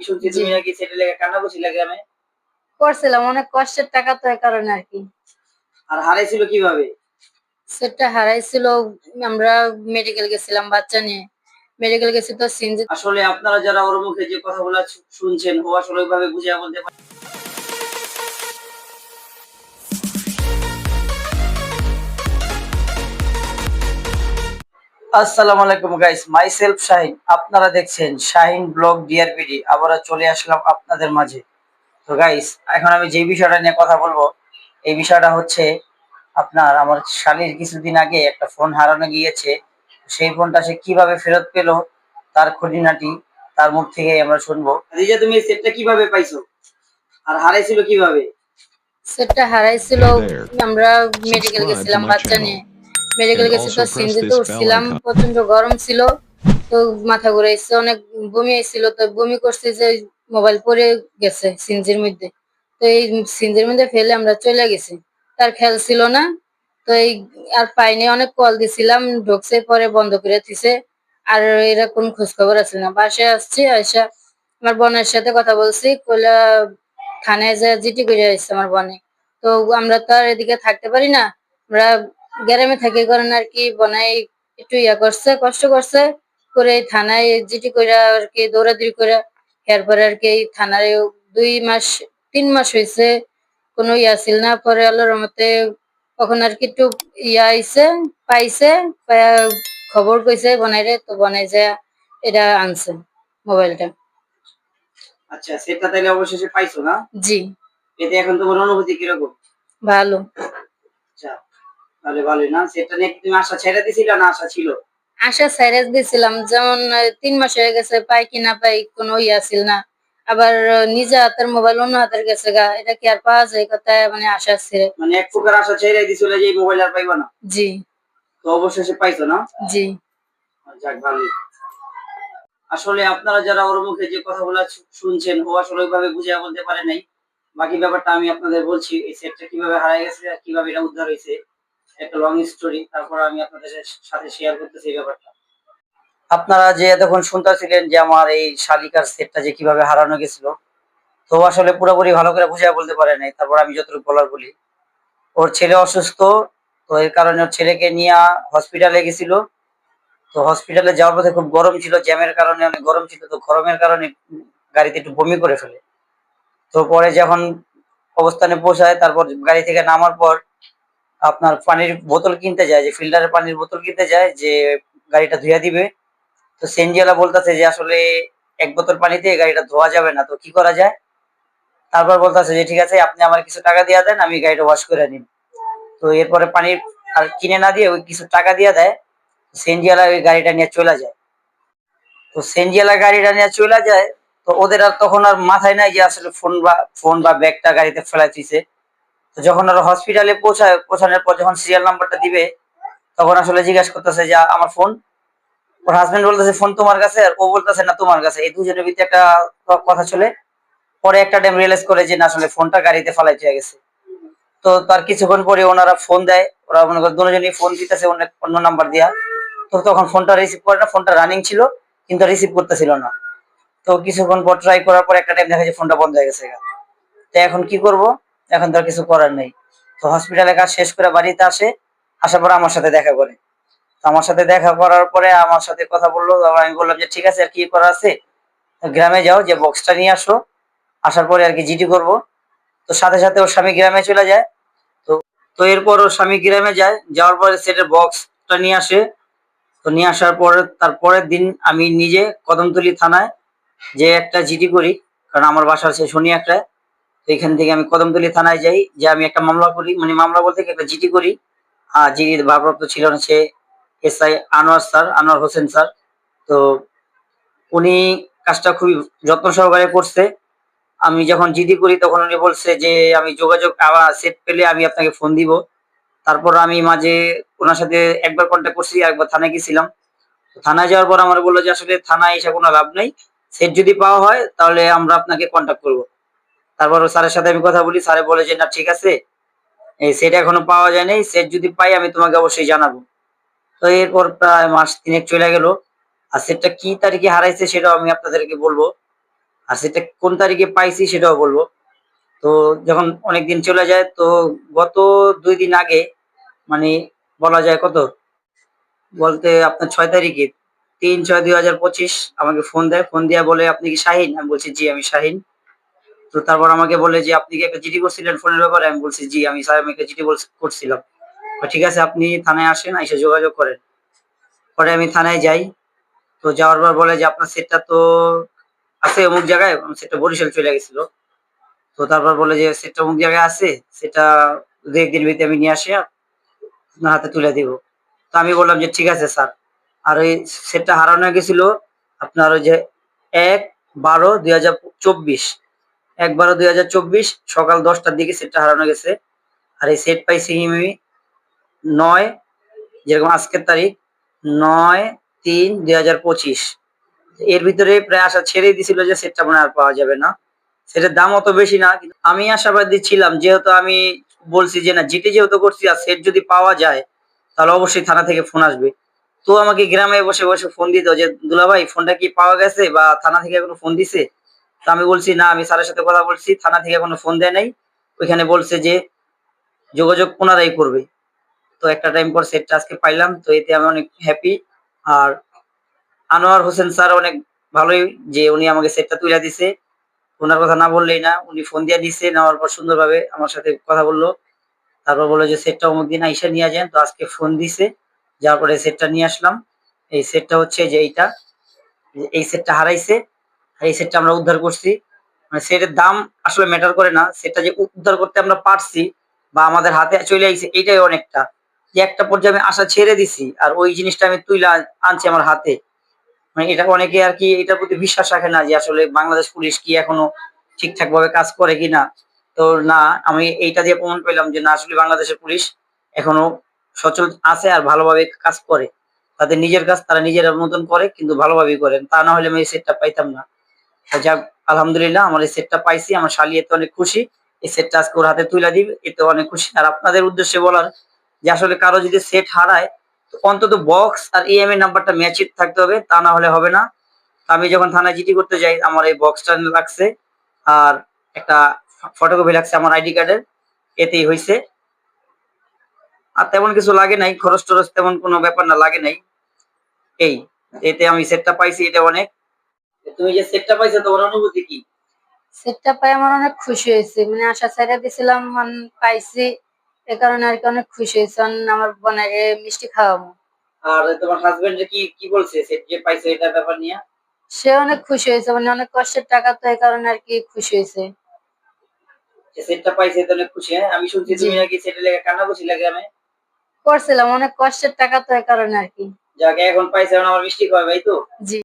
কি শুনছি তুমি নাকি সেটা লেগে কান্না করছিলে গ্রামে? করছিলাম অনেক কষ্টের টাকা তো এই কারণে আর কি। আর হারাইছিল কীভাবে? সেটটা হারাইছিল আমরা মেডিকেল গেছিলাম বাচ্চা নিয়ে। মেডিকেল গেছি তো সিনজি আসলে আপনারা যারা ওর মুখে যে কথাগুলো বলা শুনছেন ও আসলে ওইভাবে বুঝিয়ে বলতে পারে আসসালামু আলাইকুম গাইস মাই সেলফ শাহিন আপনারা দেখছেন শাহিন ব্লগ ডিআরপিডি আবার চলে আসলাম আপনাদের মাঝে। তো গাইস এখন আমি যে বিষয়টা নিয়ে কথা বলব এই বিষয়টা হচ্ছে আপনার আমার শালির কিছুদিন আগে একটা ফোন হারানো গিয়েছে। সেই ফোনটা সে কীভাবে ফেরত পেল তার খুঁটিনাটি তার মুখ থেকে আমরা শুনব। রিজা তুমি এই সেটটা কীভাবে পাইছো? আর হারাইছিল কীভাবে? সেটটা হারাইছিল আমরা মেডিকেল গেছিলাম বাচ্চা নিয়ে। মেডিকেল গেছি তো bell উঠছিলাম প্রচণ্ড গরম ছিল তো মাথা ঘুরাইছে অনেক বমি আইছিল তো বমি করছে যে মোবাইল পরে গেছে সিনজির মধ্যে। তো এই সিনজির মধ্যে ফেলে আমরা চলে গেছি। তার খেয়াল ছিল না তো এই আর পাইনি অনেক কল দিছিলাম ঢুকছে পরে বন্ধ করে দিছে। আর এরা কোন খোঁজ খবর আছে না। বাসায় আসছি আয়সা আমার বোনের সাথে কথা বলছি কইলা থানায় যা জিটি করে আসছে আমার বনে। তো আমরা তো আর এদিকে থাকতে পারি না আমরা গ্রামে থাকি করেন আর কি বনাই একটু ইয়া করছে কষ্ট করছে করে থানায় জিটি করে আর কি দৌড়াদৌড়ি করে এরপরে আর কি থানায় দুই মাস তিন মাস হয়েছে কোনো ইয়া ছিল না। পরে আল্লাহর রহমতে তখন আর কি একটু ইয়া আইছে পাইছে খবর কইছে বনাইরে তো বনাই যে এটা আনছে মোবাইলটা। আচ্ছা সেটটা তাহলে অবশেষে পাইছো না? জি। এতে এখন তোমার অনুভূতি কীরকম? ভালো। তাহলে ভালোই না সেটটা নিয়ে তুমি আশা ছেড়ে দিছিলে না আশা ছিল? আশা সাইরাস দিছিলাম যেমন তিন মাস হয়ে গেছে পাই কি না পাই কোনো ইয়া ছিল না। আবার নিজে হাতের মোবাইল অন্য হাতের গেছে গা এটা কি আর পাওয়া যায় কথা? মানে আশা ছিল মানে এক প্রকার আশা ছেড়ে দিছিলে যে এই মোবাইল আর পাইবা না? জি। তো অবশেষে পাইছো না? জি। যাক ভালোই আসলে আপনারা যারা ওর মুখে যে কথাগুলো শুনছেন ও আসলে ওইভাবে বুঝিয়ে বলতে পারে নাই। বাকি ব্যাপারটা আমি আপনাদের বলছি এই সেটটা কীভাবে হারাই গেছে কীভাবে এটা উদ্ধার হয়েছে। একটা লং স্টোরি তারপর আমি আপনাদের সাথে শেয়ার করতেছি এই ব্যাপারটা। আপনারা যে এতক্ষণ শুনতেছিলেন যে আমার এই শালিকার সেটটা যে কীভাবে হারানো গেছিল, তো আসলে পুরোপুরি ভালো করে বুঝিয়ে বলতে পারে নাই, তারপর আমি যতটুকু বলার বলি। ওর ছেলে অসুস্থ, তো এর কারণে ওর ছেলেকে নিয়ে হসপিটালে গেছিল। তো হসপিটালে যাওয়ার পথে খুব গরম ছিল, জ্যামের কারণে অনেক গরম ছিল, তো গরমের কারণে গাড়িতে একটু বমি করে ফেলে। তো পরে যখন অবস্থানে পৌঁছায়, তারপর গাড়ি থেকে নামার পর আপনার পানির বোতল কিনতে যায়, যে ফিল্টারের পানির বোতল কিনতে যায়, যে গাড়িটা ধুয়া দিবে। তো সেনজিয়ালা বলতেছে যে আসলে এক বোতল পানিতে গাড়িটা ধোয়া যাবে না, তো কি করা যায়? তারপর বলতেছে যে, ঠিক আছে, আপনি আমার কিছু টাকা দিয়ে দেন, আমি গাড়িটা ওয়াশ করে নিন তো এরপরে পানি আর কিনে না দিয়ে ওই কিছু টাকা দিয়ে দেয়, সেনজিয়ালা ওই গাড়িটা নিয়ে চলে যায়। তো সেনজিয়ালা গাড়িটা নিয়ে চলে যায়, তো ওদের আর তখন আর মাথায় নাই যে আসলে ফোন বা ফোন বা ব্যাগটা গাড়িতে ফেলাই তো যখন ওরা হসপিটালে পৌঁছায়, পৌঁছানোর পর যখন সিরিয়াল নাম্বারটা দিবে, তখন আসলে জিজ্ঞাসা করতেছে যে আমার ফোন ওর হাজবেন্ড বলতেছে ফোন তোমার কাছে? আর ও বলতেছে, না, তোমার কাছে। এই দুজনের ভিতরে একটা কথা চলে। পরে একটা টাইম রিয়েলাইজ করে যে, না, আসলে ফোনটা গাড়িতে ফেলাই দিয়ে গেছে। তো তার কিছুক্ষণ পরে ওনারা ফোন দেয়। ওরা মনে করে দুজনই ফোন দিতেছে অন্য অন্য নাম্বার দিয়া। তো তখন ফোনটা রিসিভ করে না ফোনটা রানিং ছিল, কিন্তু রিসিভ করতেছিল না। তো কিছুক্ষণ পর ট্রাই করার পর একটা টাইম দেখা যায় ফোনটা বন্ধ হয়ে গেছে তো এখন কি করব? এখন তো আর কিছু করার নেই। তো হসপিটালে কাজ শেষ করে বাড়িতে আসে, আসার পরে আমার সাথে দেখা করে। আমার সাথে দেখা করার পরে আমার সাথে কথা বলল আমি বললাম যে, ঠিক আছে, আর কি করা আছে? গ্রামে যাও, যে বক্সটা নিয়ে আসো। আসার পরে আর কি জিডি করব। তো সাথে সাথে ওর স্বামী গ্রামে চলে যায়। তো তো এরপর ওর স্বামী গ্রামে যায়। যাওয়ার পরে সেটের বক্সটা নিয়ে আসে। তো নিয়ে আসার পরে, তার পরের দিন আমি নিজে কদমতলি থানায় যে একটা জিডি করি। কারণ আমার বাসা আছে শনি একটা এখান থেকে আমি কদমতলি থানায় যাই, যে আমি একটা মামলা করি মানে মামলা বলতে একটা জিডি করি। জিডির ভারপ্রাপ্ত ছিল না সে S I Anwar sir, Anwar Hossain sir. তো উনি কাজটা খুবই যত্ন সহকারে করছে। আমি যখন জিডি করি, তখন উনি বলছে যে, আমি যোগাযোগ, আবার সেট পেলে আমি আপনাকে ফোন দিব। তারপর আমি মাঝে ওনার সাথে একবার কন্ট্যাক্ট করছি একবার থানায় গেছিলাম। থানায় যাওয়ার পর আমার বলল যে, আসলে থানায় এসে কোনো লাভ নেই। সেট যদি পাওয়া হয়, তাহলে আমরা আপনাকে কন্ট্যাক্ট করব। তারপর স্যারের সাথে আমি কথা বলি, স্যারে বলে যে, না, ঠিক আছে। এই সেট এখনও পাওয়া যায়নি। সেট যদি পাই, আমি তোমাকে অবশ্যই জানাব। তো এরপর প্রায় মাস তিনেক চলে গেল। আর সেটটা কি তারিখে হারাইছে সেটাও আমি আপনাদেরকে বলব। আর সেটা কোন তারিখে পাইছি সেটাও বলব। তো যখন অনেক দিন চলে যায়, তো গত দুই দিন আগে মানে বলা যায় কত? বলতে আপনার ছয় তারিখে, তিন ছয় দুই হাজার পঁচিশ আমাকে ফোন দেয়। ফোন দিয়ে বলে, আপনি কি শাহিন? আমি বলছি, জি, আমি শাহিন। তো তারপর আমাকে বলে যে, আপনি কি একটা চিঠি করছিলেন ফোনের ব্যাপারে? আমি বলছি, জি, আমি স্যার আমি একটা চিঠি করছিলাম। ঠিক আছে, আপনি থানায় আসেন এসে যোগাযোগ করেন। পরে আমি থানায় যাই। তো যাওয়ার পর বলে যে, আপনার সেটটা তো আছে অমুক জায়গায় সেটটা বরিশাল চলে গেছিল। তো তারপর বলে যে, সেটটা অমুক জায়গায় আছে, সেটা দু একদিন ভিতরে আমি নিয়ে আসি, আপনার হাতে তুলে দিব। তো আমি বললাম যে, ঠিক আছে স্যার। আর ওই সেটটা হারানো গেছিল আপনার ওই যে এক বারো দুই হাজার চব্বিশ। এক বারো দুই হাজার চব্বিশ, সকাল দশটার দিকে সেটটা হারানো গেছে। আর এই সেট পাইছি আমি নয়, যেরকম আজকের তারিখ, নয় তিন দুই হাজার পঁচিশ। এর ভিতরে প্রায় আশা ছেড়েই দিছিল যে সেটটা মনে আর পাওয়া যাবে না। সেটার দাম অত বেশি না আমি আশাবাদী ছিলাম যেহেতু আমি বলছি যে না, জিটি যেহেতু করছি আর সেট যদি পাওয়া যায়, তাহলে অবশ্যই থানা থেকে ফোন আসবে। তো আমাকে গ্রামে বসে বসে ফোন দিত যে, দুলাভাই ফোনটা কি পাওয়া গেছে বা থানা থেকে কোনো ফোন দিছে? তো আমি বলছি, না, আমি স্যারের সাথে কথা বলছি, থানা থেকে কোনো ফোন দেয় নাই। ওইখানে বলছে যে, যোগাযোগ ওনারাই করবে। তো একটা টাইম পর সেটটা আজকে পাইলাম, তো এতে আমি অনেক হ্যাপি আর আনোয়ার হোসেন স্যার অনেক ভালোই, যে উনি আমাকে সেটটা তুলে দিছে। ওনার কথা না বললেই না, উনি ফোন দিয়ে দিছে, নেওয়ার পর সুন্দরভাবে আমার সাথে কথা বলল। তারপর বলল যে সেটটা অমুক দিন আইসা নিয়ে যান। তো আজকে ফোন দিছে যার পরে সেটটা নিয়ে আসলাম। এই সেটটা হচ্ছে যে এইটা, এই সেটটা হারাইছে। এই সেটটা আমরা উদ্ধার করছি। মানে সেটের দাম আসলে ম্যাটার করে না। সেটা যে উদ্ধার করতে আমরা পারছি বা আমাদের হাতে চলে আইছে এটাই অনেকটা। যে একটা পর্যায়ে আমি আশা ছেড়ে দিছি আর ওই জিনিসটা আমি তুইলা আনছি আমার হাতে। মানে এটা অনেকে আর কি এটার প্রতি বিশ্বাস রাখে না যে আসলে বাংলাদেশ পুলিশ কি এখনও ঠিকঠাক ভাবে কাজ করে কিনা। তো না, আমি এইটা দিয়ে প্রমাণ পেলাম যে না, আসলে বাংলাদেশের পুলিশ এখনও সচল আছে আর ভালোভাবে কাজ করে। তাদের নিজের কাজ, তারা নিজের মতন করে, কিন্তু ভালোভাবেই করেন। তা না হলে আমি এই সেটটা পাইতাম না। যাক, আলহামদুলিল্লাহ, আমার এই সেটটা পাইছি, আমার শালি এতে অনেক খুশি। এই সেটটা আজকে ওর হাতে তুলে দিবে, এতে অনেক খুশি। আর আপনাদের উদ্দেশ্যে বলার যে আসলে কারও যদি সেট হারায়, তো অন্তত বক্স আর ইএমআই নাম্বারটা ম্যাচিং থাকতে হবে, তা না হলে হবে না। আমি যখন থানায় জিটি করতে যাই, আমার এই বক্সটা লাগছে। আর একটা ফটোকপি লাগছে আমার আইডি কার্ডের এতেই হয়েছে আর তেমন কিছু লাগে নাই খরচ টরচ তেমন কোনো ব্যাপার না, লাগে নাই। এই, এতে আমি সেটটা পাইছি, এটা অনেক। তুমি যে সেটটা পাইছো তোমার অনুভূতি কি? সেটটা পাই আমার অনেক খুশি হয়েছে। মানে আশা ছেড়ে দিছিলাম মানে পাইছি। এ কারণে আর কি অনেক খুশি হয়েছে। আমার বোনের মিষ্টি খাওয়াবো। আর তোমার হাজবেন্ড কি কি বলছে? সেট যে পাইছো এটা ব্যাপার নিয়ে? সে অনেক খুশি হয়েছে। মানে অনেক কষ্টের টাকা তো এই কারণে আর কি খুশি হয়েছে। যে সেটটা পাইছে তো অনেক খুশি হ্যাঁ? আমি শুনছি তুমি নাকি সেটা লেগে কান্না করছিলে গ্রামে করছিলাম। অনেক কষ্টের টাকা তো এই কারণে আর কি। যাকে এখন পাইছে আমার মিষ্টি খাওয়াবে তো? জি।